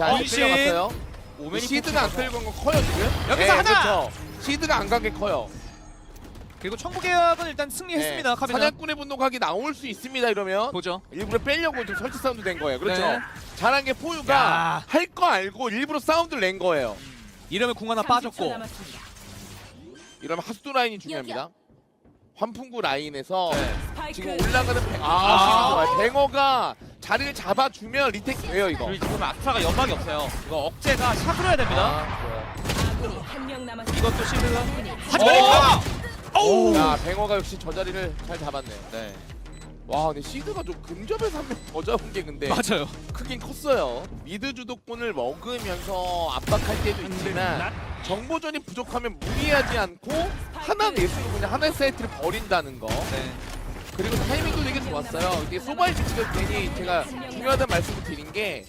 자, 어, 끌려갔어요. 오맨이 시드가 안 끌고 간거 커요 지금? 여기서 하나! 그렇죠. 시드가 안 간 게 커요. 그리고 청구계약은 일단 승리했습니다. 네. 카비는 사냥꾼의 분노각이 나올 수 있습니다 이러면 보죠. 일부러 빼려고 좀 설치 사운드 낸 거예요. 그렇죠. 네. 잘한 게 포유가 야. 할 거 알고 일부러 사운드를 낸 거예요. 이러면 궁 하나 빠졌고 이러면 하수도 라인이 중요합니다. 환풍구 라인에서 네. 지금 올라가는 뱅... 아, 아. 좋아요. 뱅어가 자리를 잡아주면 리텍 돼요 이거. 그리고 지금 아트라가 연막이 없어요. 이거 억제가 샷으로 해야 됩니다. 아, 좋아요. 아군이 한 명 남았습니다. 이것도 시드가 하지만! 야 뱅어가 역시 저 자리를 잘 잡았네요. 네. 와 근데 시드가 좀 근접에서 한명 더 잡은 게 근데 맞아요. 크긴 컸어요. 미드 주도권을 먹으면서 압박할 때도 있지만 정보전이 부족하면 무리하지 않고 하나 내수로 그냥 하나의 사이트를 버린다는 거. 네. 그리고 타이밍도 되게 좋았어요. 이게 소바의 위치가 괜히 제가 중요하다는 말씀을 드린 게